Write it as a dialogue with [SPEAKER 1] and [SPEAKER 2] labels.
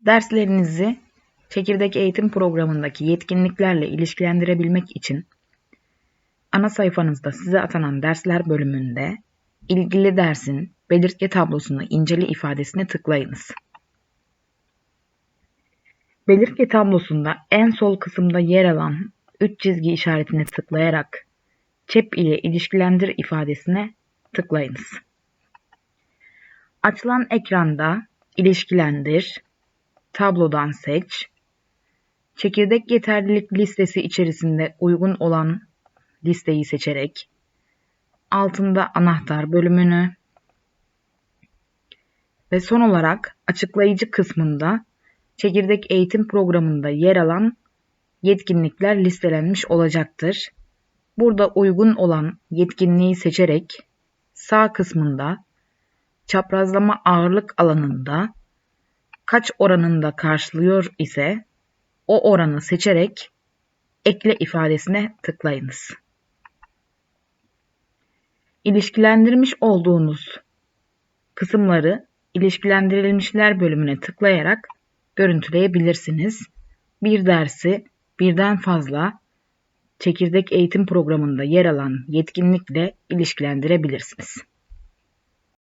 [SPEAKER 1] Derslerinizi çekirdek eğitim programındaki yetkinliklerle ilişkilendirebilmek için ana sayfanızda size atanan dersler bölümünde ilgili dersin belirtge tablosunu incele ifadesine tıklayınız. Belirtge tablosunda en sol kısımda yer alan üç çizgi işaretine tıklayarak çep ile ilişkilendir ifadesine tıklayınız. Açılan ekranda ilişkilendir, tablodan seç, çekirdek yeterlilik listesi içerisinde uygun olan listeyi seçerek altında anahtar bölümünü ve son olarak açıklayıcı kısmında çekirdek eğitim programında yer alan yetkinlikler listelenmiş olacaktır. Burada uygun olan yetkinliği seçerek sağ kısmında çaprazlama ağırlık alanında kaç oranında karşılıyor ise o oranı seçerek ekle ifadesine tıklayınız. İlişkilendirmiş olduğunuz kısımları ilişkilendirilmişler bölümüne tıklayarak görüntüleyebilirsiniz. Bir dersi birden fazla çekirdek eğitim programında yer alan yetkinlikle ilişkilendirebilirsiniz.